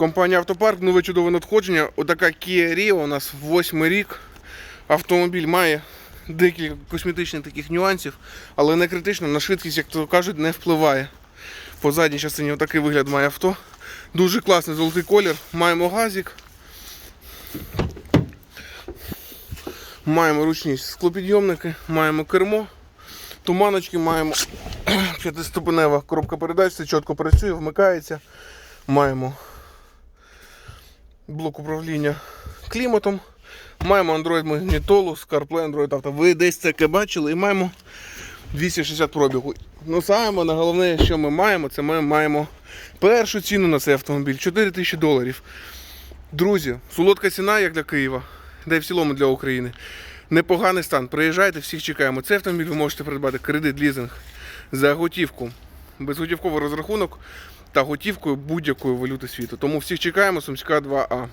Компанія Автопарк, нове чудове надходження. Отака Kia Rio у нас восьмий рік. Автомобіль має декілька косметичних таких нюансів, але не критично, на швидкість, як то кажуть, не впливає. По задній частині отакий вигляд має авто. Дуже класний золотий колір. Маємо газик. Маємо ручні склопідйомники, маємо кермо, туманочки, маємо п'ятиступенева коробка передач, все чітко працює, вмикається. Маємо блок управління кліматом. Маємо Android магнітолу, CarPlay, Android Auto. Ви десь таке бачили і маємо 260 пробігу. Ну саме на головне, що ми маємо, це ми маємо першу ціну на цей автомобіль 4 тисячі доларів. Друзі, солодка ціна, як для Києва, де в цілому для України. Непоганий стан. Приїжджайте, всіх чекаємо. Цей автомобіль ви можете придбати кредит, лізинг за готівку, безготівковий розрахунок та готівкою будь-якої валюти світу. Тому всіх чекаємо, Сумська 2А.